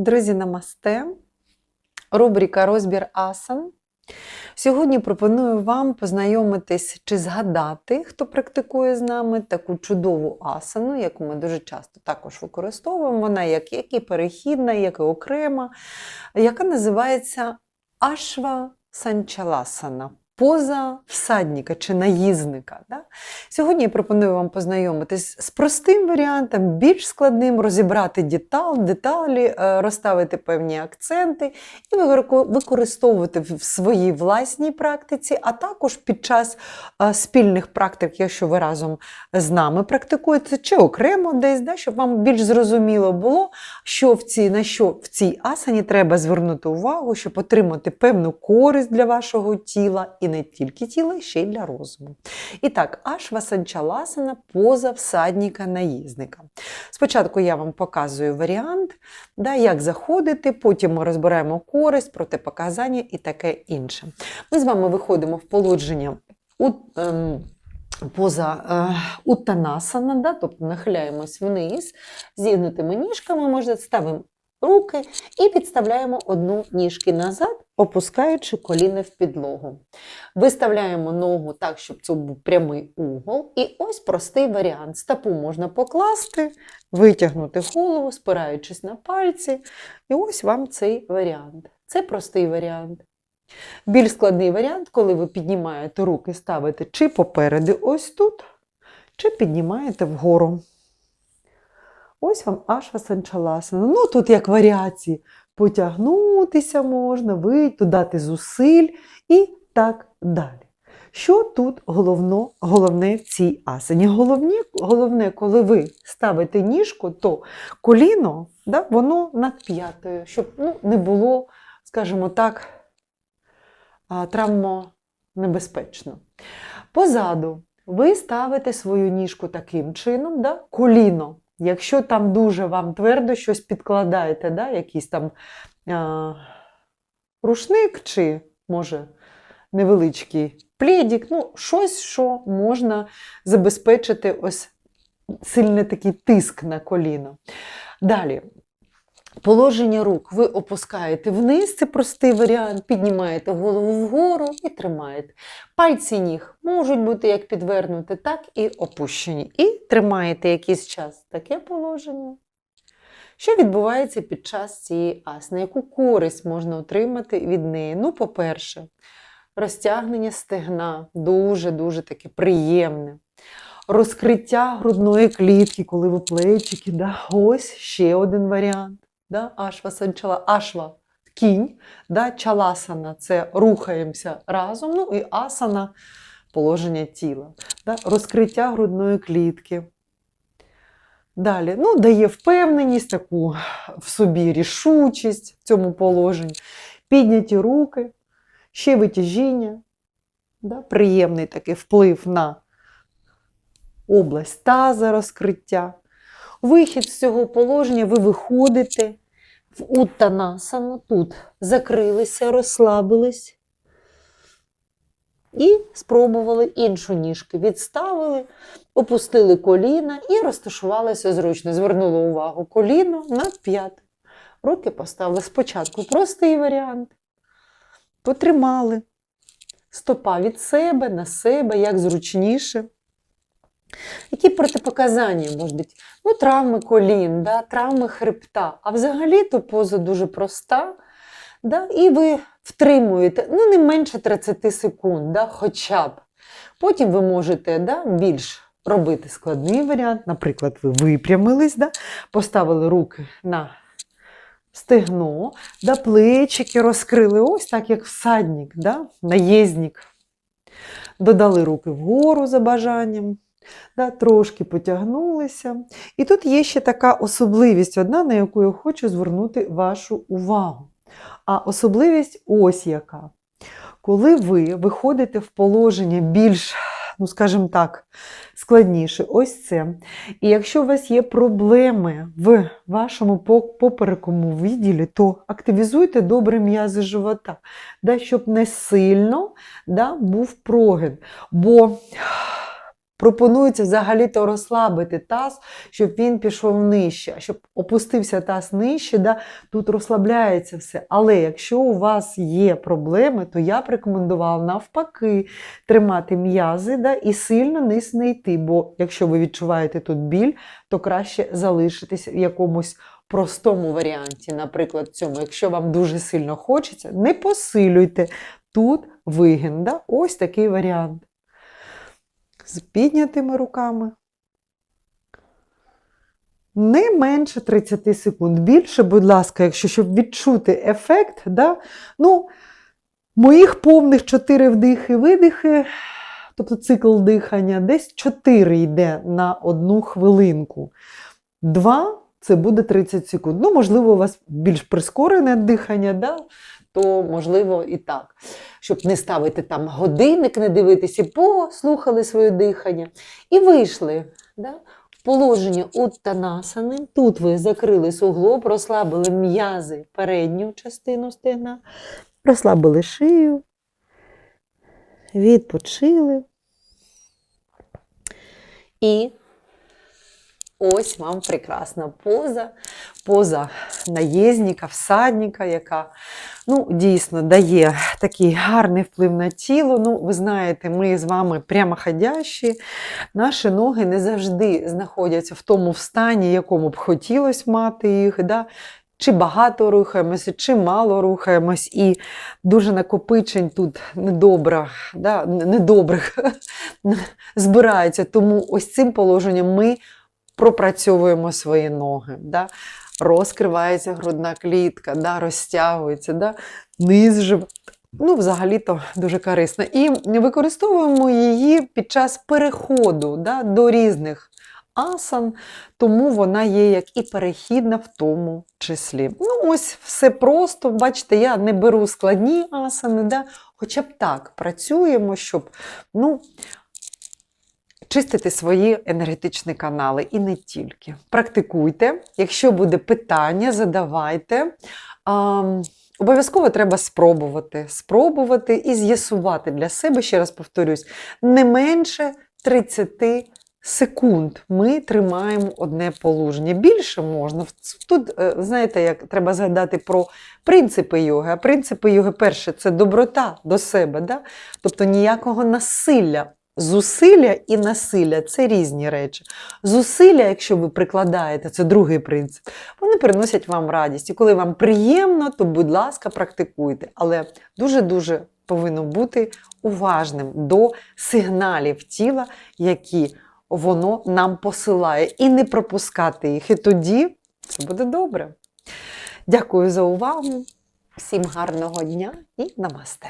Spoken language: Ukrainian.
Друзі, намасте. Рубрика Розбір асан. Сьогодні пропоную вам познайомитись чи згадати, хто практикує з нами таку чудову асану, яку ми дуже часто також використовуємо. Вона як, як і перехідна, як і окрема, яка називається Ашва Санчаласана. Поза всадника чи наїзника. Да? Сьогодні я пропоную вам познайомитись з простим варіантом, більш складним, розібрати детал, деталі, е, розставити певні акценти і використовувати в своїй власній практиці, а також під час е, спільних практик, якщо ви разом з нами практикуєте, чи окремо десь, да, щоб вам більш зрозуміло було, що в цій, на що в цій асані треба звернути увагу, щоб отримати певну користь для вашого тіла і не тільки тіла, ще й для розуму. І так, ашва санчаласана поза всадника наїзника. Спочатку я вам показую варіант, да, як заходити, потім ми розбираємо користь, протипоказання і таке інше. Ми з вами виходимо в положення у, ем, поза е, уттанасана, да, тобто нахиляємось вниз, зігнутими ніжками, можна ставимо руки і підставляємо одну ніжки назад, опускаючи коліни в підлогу. Виставляємо ногу так, щоб це був прямий угол. І ось простий варіант. Стопу можна покласти, витягнути голову, спираючись на пальці. І ось вам цей варіант. Це простий варіант. Більш складний варіант, коли ви піднімаєте руки, ставите чи попереду ось тут, чи піднімаєте вгору. Ось вам ашва санчаласана. Ну, тут як варіації. Потягнутися можна, вийти, дати зусиль і так далі. Що тут головно, головне в цій асані? Головне, головне, коли ви ставите ніжку, то коліно да, воно над п'ятою, щоб ну, не було, скажімо так, травмонебезпечно. Позаду ви ставите свою ніжку таким чином, да, коліно. Якщо там дуже вам твердо щось підкладаєте, да, якийсь там а, рушник чи, може, невеличкий плідік, ну, щось, що можна забезпечити ось сильний такий тиск на коліно. Далі. Положення рук ви опускаєте вниз, це простий варіант, піднімаєте голову вгору і тримаєте. Пальці ніг можуть бути як підвернуті, так і опущені. І тримаєте якийсь час таке положення. Що відбувається під час цієї асни? Яку користь можна отримати від неї? Ну, по-перше, розтягнення стегна дуже-дуже таке приємне. Розкриття грудної клітки, коли ви плечики. Да? Ось ще один варіант. Да? Ашва санчала. Ашва кінь, да? чаласана це рухаємося разом. Ну і асана положення тіла. Да? Розкриття грудної клітки. Далі, ну, дає впевненість, таку в собі рішучість в цьому положенні. Підняті руки, ще витяжіння, да? приємний такий вплив на область таза розкриття. Вихід з цього положення, ви виходите в уттанасану, тут закрилися, розслабились і спробували іншу ніжку. Відставили, опустили коліна і розташувалися зручно. Звернули увагу коліно над п'ятою. Руки поставили спочатку простий варіант. Потримали. Стопа від себе на себе, як зручніше. Які протипоказання можуть бути? Ну, травми колін, да, травми хребта. А взагалі то поза дуже проста. Да, і ви втримуєте ну, не менше 30 секунд, да, хоча б. Потім ви можете да, більш робити складний варіант. Наприклад, ви випрямились, да, поставили руки на стегно, да, плечики розкрили, ось так, як всадник, да, наєзник. Додали руки вгору за бажанням. Да, трошки потягнулися. І тут є ще така особливість, одна, на яку я хочу звернути вашу увагу. А особливість ось яка. Коли ви виходите в положення більш, ну скажімо так, складніше, ось це. І якщо у вас є проблеми в вашому поперековому відділі, то активізуйте добре м'язи живота, да, щоб не сильно да, був прогин. Бо пропонується взагалі-то розслабити таз, щоб він пішов нижче. Щоб опустився таз нижче, да, тут розслабляється все. Але якщо у вас є проблеми, то я б рекомендувала навпаки тримати м'язи да, і сильно низ не йти. Бо якщо ви відчуваєте тут біль, то краще залишитись в якомусь простому варіанті, наприклад, цьому. Якщо вам дуже сильно хочеться, не посилюйте. Тут вигін. Да? Ось такий варіант. З піднятими руками. Не менше 30 секунд. Більше, будь ласка, якщо щоб відчути ефект, да? ну, моїх повних 4 вдихи-видихи, тобто цикл дихання, десь 4 йде на одну хвилинку. 2 це буде 30 секунд. Ну, можливо, у вас більш прискорене дихання, да? то можливо і так. Щоб не ставити там годинник, не дивитися, послухали своє дихання і вийшли. Да? Положення уттанасани. Тут ви закрили суглоб, розслабили м'язи передню частину стегна, розслабили шию, відпочили. І ось вам прекрасна поза, поза наєзника, всадника, яка ну, дійсно дає такий гарний вплив на тіло. Ну, ви знаєте, ми з вами прямоходящі, наші ноги не завжди знаходяться в тому стані, якому б хотілося мати їх. Да? Чи багато рухаємося, чи мало рухаємось, і дуже накопичень тут недобра, да, недобрих збирається. Тому ось цим положенням ми пропрацьовуємо свої ноги. Да? Розкривається грудна клітка, да? розтягується, да? низ живота. Ну, взагалі-то дуже корисно. І використовуємо її під час переходу да, до різних асан, тому вона є як і перехідна в тому числі. Ну, ось все просто. Бачите, я не беру складні асани, да, хоча б так працюємо, щоб ну, чистити свої енергетичні канали і не тільки. Практикуйте. Якщо буде питання, задавайте. Обов'язково треба спробувати, спробувати і з'ясувати для себе, ще раз повторюсь, не менше 30 секунд ми тримаємо одне положення. Більше можна. Тут, е, знаєте, як треба згадати про принципи йоги. А принципи йоги, перше, це доброта до себе. Да? Тобто ніякого насилля. Зусилля і насилля це різні речі. Зусилля, якщо ви прикладаєте, це другий принцип, вони приносять вам радість. І коли вам приємно, то, будь ласка, практикуйте. Але дуже-дуже повинно бути уважним до сигналів тіла, які воно нам посилає, і не пропускати їх. І тоді це буде добре. Дякую за увагу. Всім гарного дня і намасте!